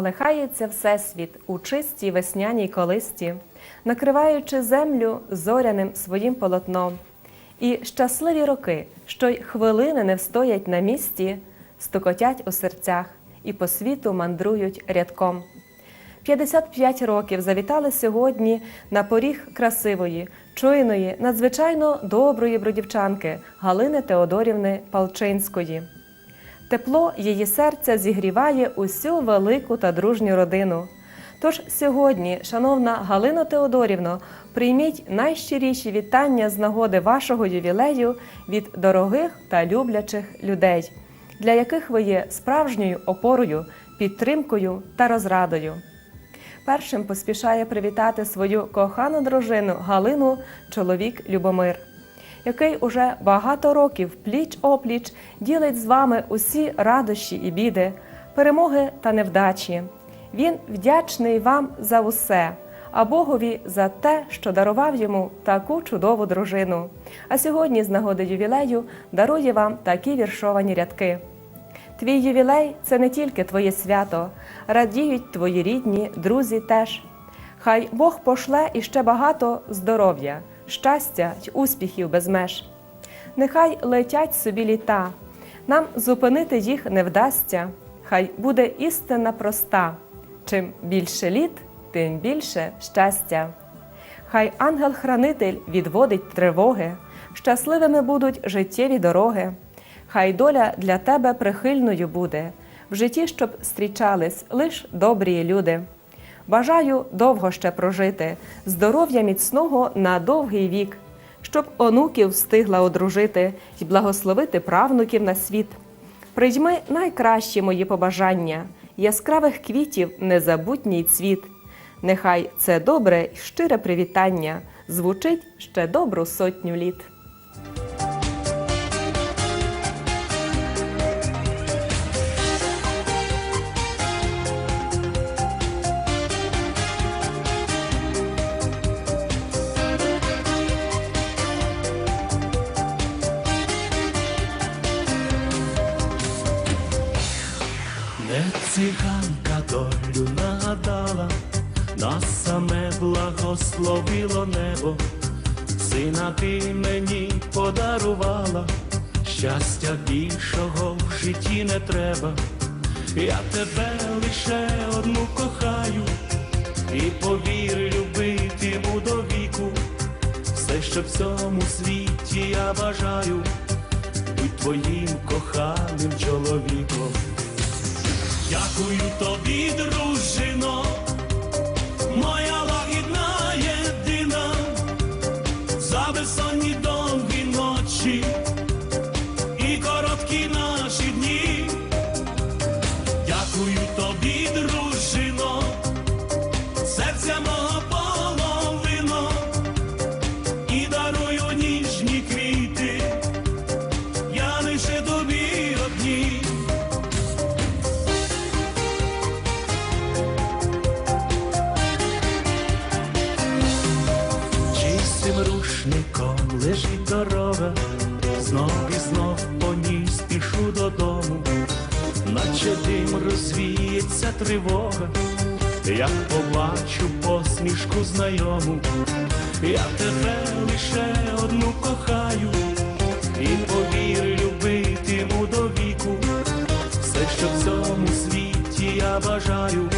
Колихається всесвіт у чистій весняній колисті, накриваючи землю зоряним своїм полотном. І щасливі роки, що й хвилини не встоять на місці, стукотять у серцях і по світу мандрують рядком. 55 років завітали сьогодні на поріг красивої, чуйної, надзвичайно доброї бродівчанки Галини Теодорівни Палчинської. Тепло її серця зігріває усю велику та дружню родину. Тож сьогодні, шановна Галино Теодорівно, прийміть найщиріші вітання з нагоди вашого ювілею від дорогих та люблячих людей, для яких ви є справжньою опорою, підтримкою та розрадою. Першим поспішає привітати свою кохану дружину Галину чоловік Любомир, який уже багато років пліч опліч ділить з вами усі радощі і біди, перемоги та невдачі. Він вдячний вам за усе, а Богові за те, що дарував йому таку чудову дружину. А сьогодні, з нагоди ювілею, дарує вам такі віршовані рядки. Твій ювілей це не тільки твоє свято, радіють твої рідні, друзі теж. Хай Бог пошле іще багато здоров'я, щастя й успіхів без меж. Нехай летять собі літа, нам зупинити їх не вдасться. Хай буде істина проста. Чим більше літ, тим більше щастя. Хай ангел-хранитель відводить тривоги, щасливими будуть життєві дороги. Хай доля для тебе прихильною буде, в житті, щоб зустрічались лиш добрі люди. Бажаю довго ще прожити, здоров'я міцного на довгий вік, щоб онуків встигла одружити й благословити правнуків на світ. Прийми найкращі мої побажання, яскравих квітів незабутній цвіт. Нехай це добре й щире привітання звучить ще добру сотню літ. Нас саме благословило небо, сина ти мені подарувала, щастя більшого в житті не треба, я тебе лише одну кохаю, і повір, любитиму до віку, все, що в цьому світі я бажаю, будь твоїм коханим чоловіком. Дякую тобі, дружино, моя лагідна єдина, за безсонні довгі ночі і короткі наші дні. Дякую тобі, дружино, серця мого тривога, я побачу посмішку знайому, я тебе лише одну кохаю, і повір, любитиму до віку, все, що в цьому світі я бажаю,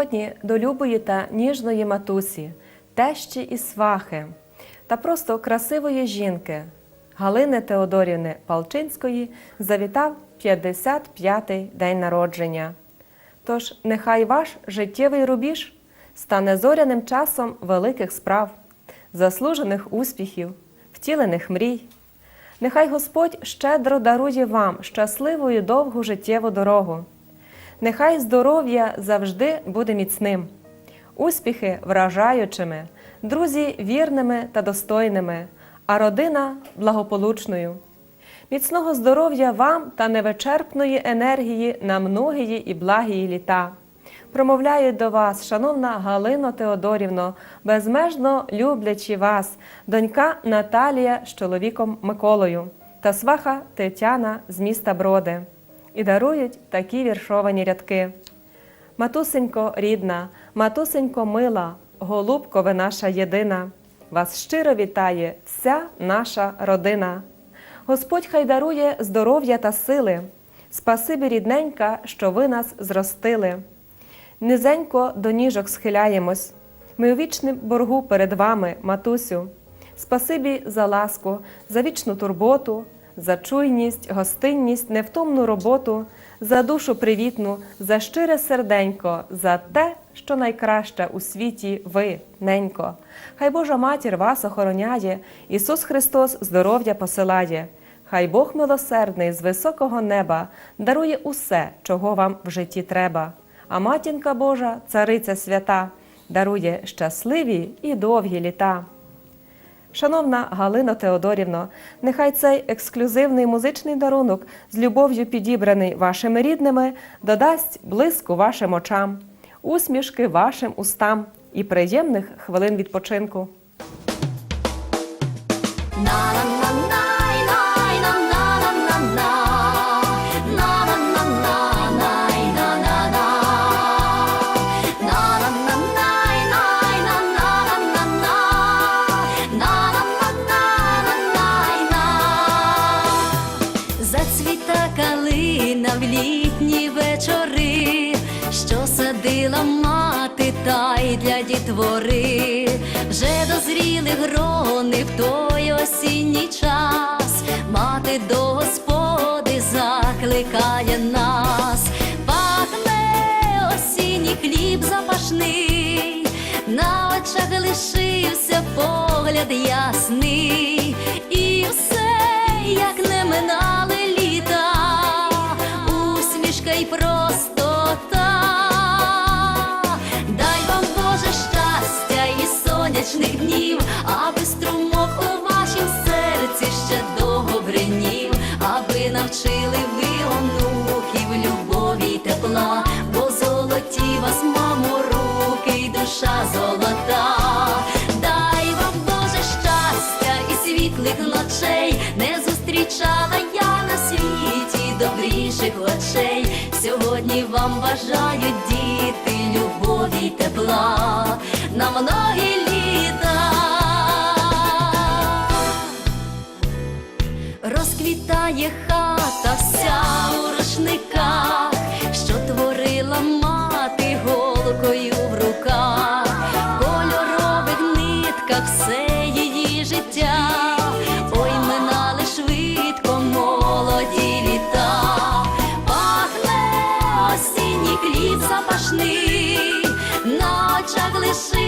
Сьогодні до любої та ніжної матусі, тещі і свахи та просто красивої жінки Галини Теодорівни Палчинської завітав 55-й день народження. Тож нехай ваш життєвий рубіж стане зоряним часом великих справ, заслужених успіхів, втілених мрій. Нехай Господь щедро дарує вам щасливу і довгу життєву дорогу. Нехай здоров'я завжди буде міцним, успіхи вражаючими, друзі вірними та достойними, а родина благополучною. Міцного здоров'я вам та невичерпної енергії на многії і благії літа. Промовляю до вас, шановна Галино Теодорівно, безмежно люблячи вас, донька Наталія з чоловіком Миколою та сваха Тетяна з міста Броди. І дарують такі віршовані рядки. Матусенько рідна, матусенько мила, голубко ви наша єдина. Вас щиро вітає вся наша родина. Господь хай дарує здоров'я та сили. Спасибі, рідненька, що ви нас зростили. Низенько до ніжок схиляємось. Ми у вічним боргу перед вами, матусю. Спасибі за ласку, за вічну турботу, за чуйність, гостинність, невтомну роботу, за душу привітну, за щире серденько, за те, що найкраще у світі ви, ненько. Хай Божа матір вас охороняє, Ісус Христос здоров'я посилає. Хай Бог милосердний з високого неба дарує усе, чого вам в житті треба. А матінка Божа, цариця свята, дарує щасливі і довгі літа. Шановна Галина Теодорівно, нехай цей ексклюзивний музичний дарунок, з любов'ю підібраний вашими рідними, додасть блиску вашим очам, усмішки вашим устам і приємних хвилин відпочинку. Осінній час, мати до господи закликає нас, пахне осінній хліб запашний, на очах лишився погляд ясний, зустрічала я на світі добріших очей. Сьогодні вам бажають діти любові й тепла на многі літа. Розквітає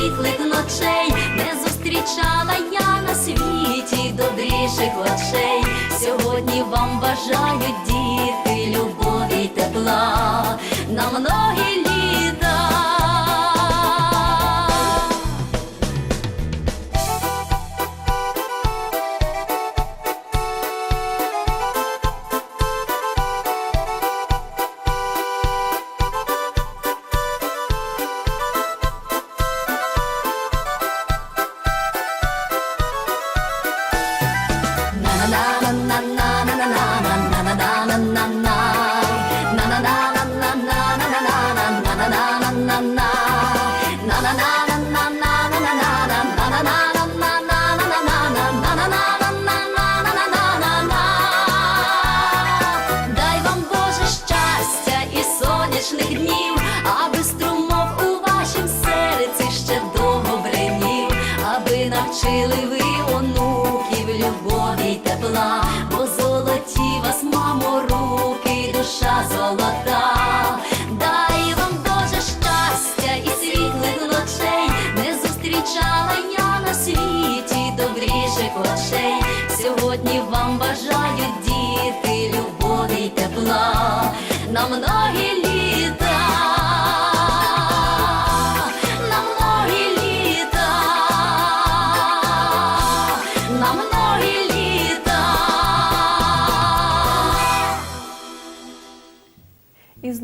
Світлих ночей, не зустрічала я на світі добріших очей. Сьогодні вам бажають діти любові й тепла на многі літа.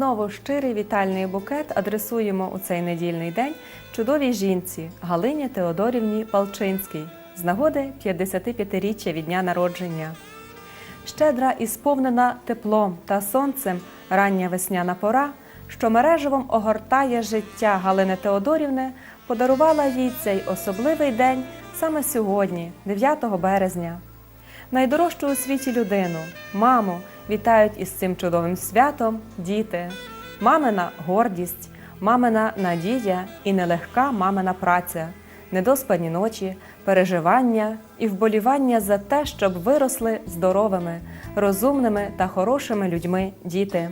Знову щирий вітальний букет адресуємо у цей недільний день чудовій жінці Галині Теодорівні Палчинській з нагоди 55-річчя від дня народження. Щедра і сповнена теплом та сонцем рання весняна пора, що мереживом огортає життя Галини Теодорівни, подарувала їй цей особливий день саме сьогодні, 9 березня. Найдорожчу у світі людину, маму, вітають із цим чудовим святом діти, мамина гордість, мамина надія і нелегка мамина праця, недоспані ночі, переживання і вболівання за те, щоб виросли здоровими, розумними та хорошими людьми діти.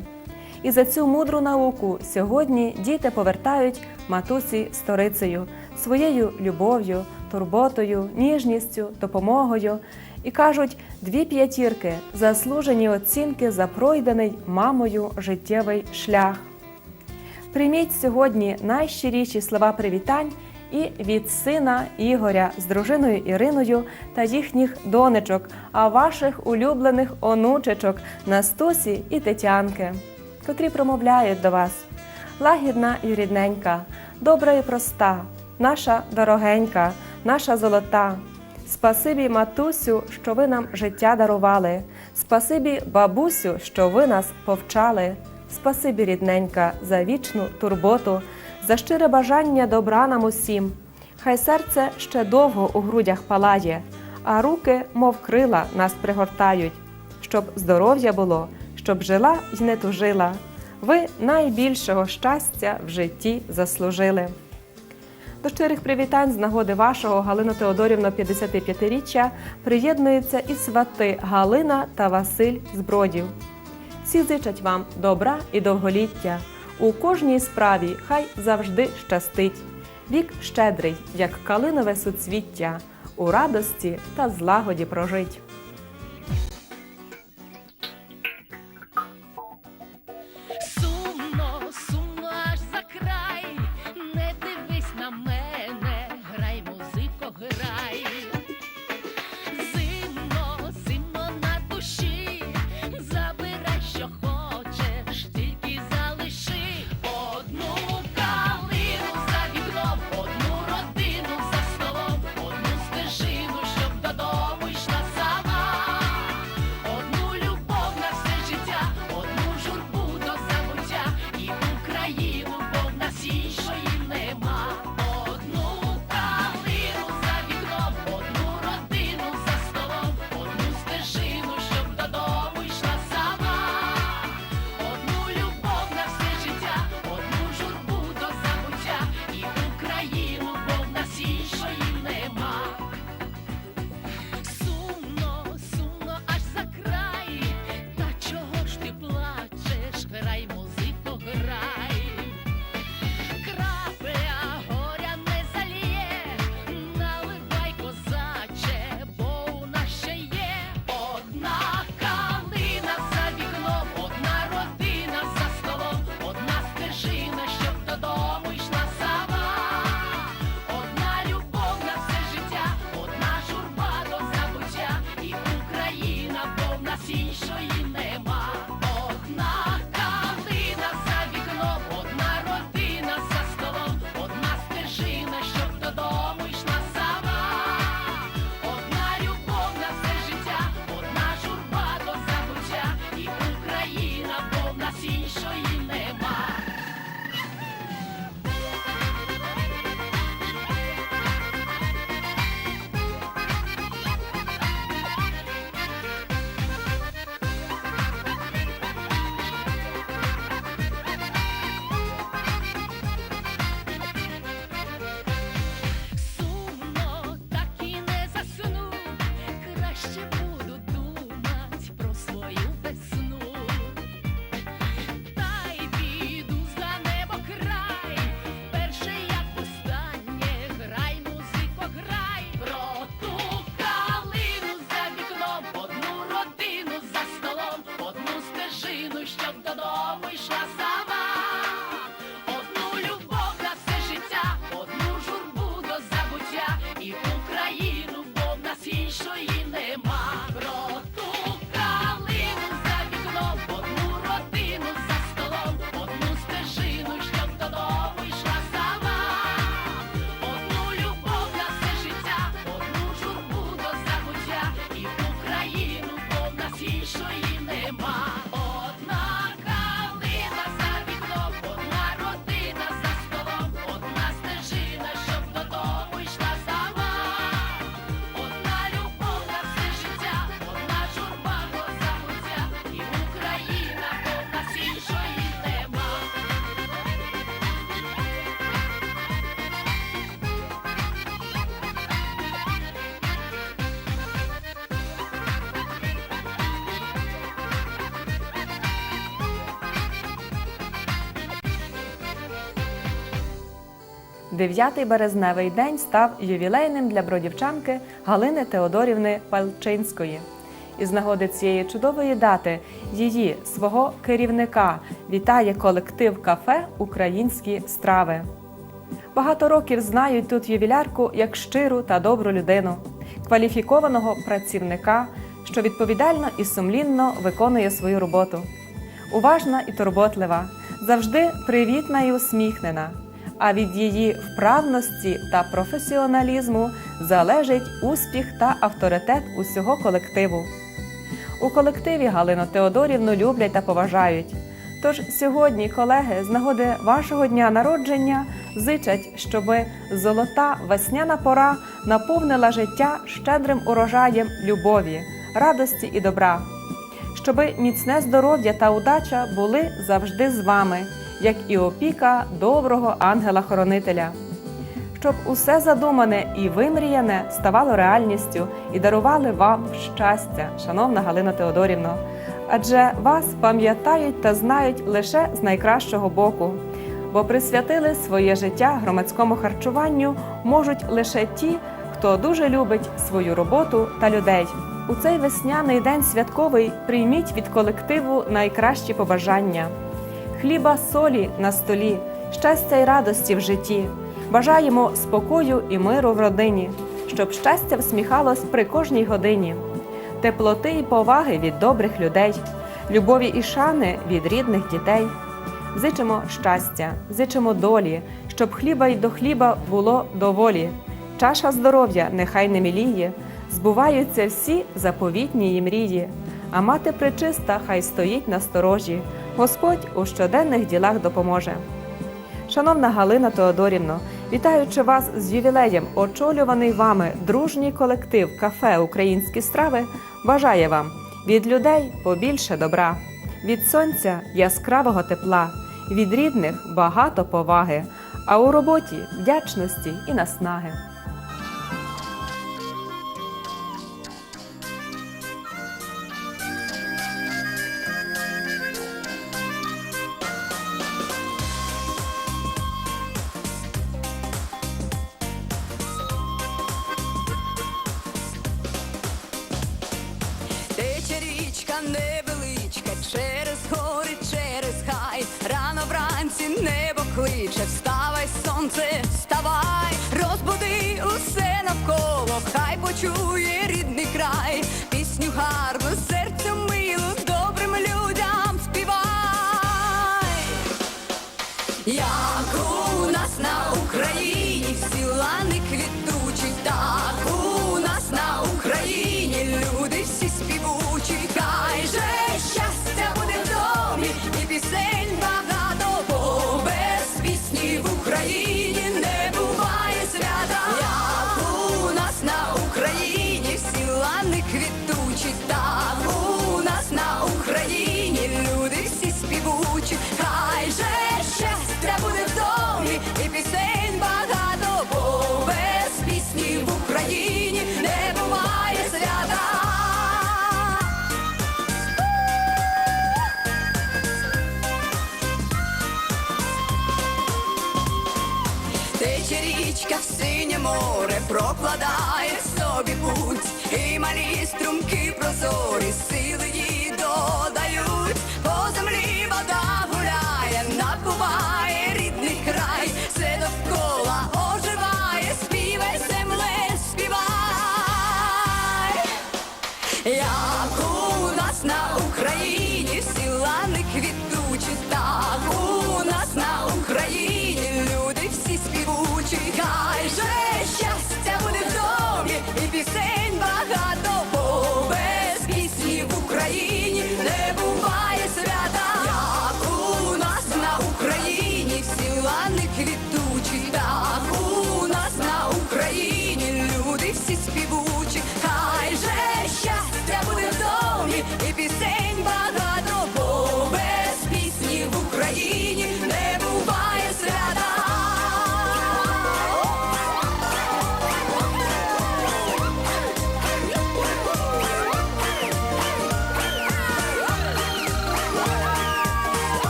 І за цю мудру науку сьогодні діти повертають матусі сторицею своєю любов'ю, турботою, ніжністю, допомогою і кажуть дві п'ятірки заслужені оцінки за пройдений мамою життєвий шлях. Прийміть сьогодні найщиріші слова привітань і від сина Ігоря з дружиною Іриною та їхніх донечок, а ваших улюблених онучечок Настусі і Тетянки, котрі промовляють до вас. Лагідна і рідненька, добра і проста, наша дорогенька, наша золота. Спасибі, матусю, що ви нам життя дарували. Спасибі, бабусю, що ви нас повчали. Спасибі, рідненька, за вічну турботу, за щире бажання добра нам усім. Хай серце ще довго у грудях палає, а руки, мов крила, нас пригортають, щоб здоров'я було, щоб жила й не тужила. Ви найбільшого щастя в житті заслужили. До щирих привітань з нагоди вашого Галина Теодорівна 55-річчя приєднуються і свати Галина та Василь з Бродів. Всі зичать вам добра і довголіття. У кожній справі хай завжди щастить. Вік щедрий, як калинове суцвіття, у радості та злагоді прожить. 9 березневий день став ювілейним для бродівчанки Галини Теодорівни Палчинської. Із нагоди цієї чудової дати її свого керівника вітає колектив кафе Українські страви. Багато років знають тут ювілярку як щиру та добру людину, кваліфікованого працівника, що відповідально і сумлінно виконує свою роботу. Уважна і турботлива, завжди привітна і усміхнена. А від її вправності та професіоналізму залежить успіх та авторитет усього колективу. У колективі Галину Теодорівну люблять та поважають. Тож сьогодні, колеги, з нагоди вашого дня народження зичать, щоби золота весняна пора наповнила життя щедрим урожаєм любові, радості і добра, щоби міцне здоров'я та удача були завжди з вами, як і опіка доброго ангела-хоронителя щоб усе задумане і вимріяне ставало реальністю і дарували вам щастя, шановна Галина Теодорівно. Адже вас пам'ятають та знають лише з найкращого боку, бо присвятили своє життя громадському харчуванню можуть лише ті, хто дуже любить свою роботу та людей. У цей весняний день святковий прийміть від колективу найкращі побажання хліба солі на столі, щастя й радості в житті. Бажаємо спокою і миру в родині, щоб щастя всміхалось при кожній годині, теплоти і поваги від добрих людей, любові і шани від рідних дітей. Зичимо щастя, зичимо долі, щоб хліба й до хліба було доволі. Чаша здоров'я нехай не міліє, збуваються всі заповітні її мрії. А мати пречиста хай стоїть на сторожі. Господь у щоденних ділах допоможе. Шановна Галина Теодорівно, вітаючи вас з ювілеєм, очолюваний вами дружній колектив кафе Українські страви, бажає вам від людей побільше добра, від сонця яскравого тепла, від рідних багато поваги, а у роботі вдячності і наснаги. Як Тече річка в синє море, прокладає собі путь, і малі струмки прозорі, сили їй додають, по землі вода гуляє, напуває 되게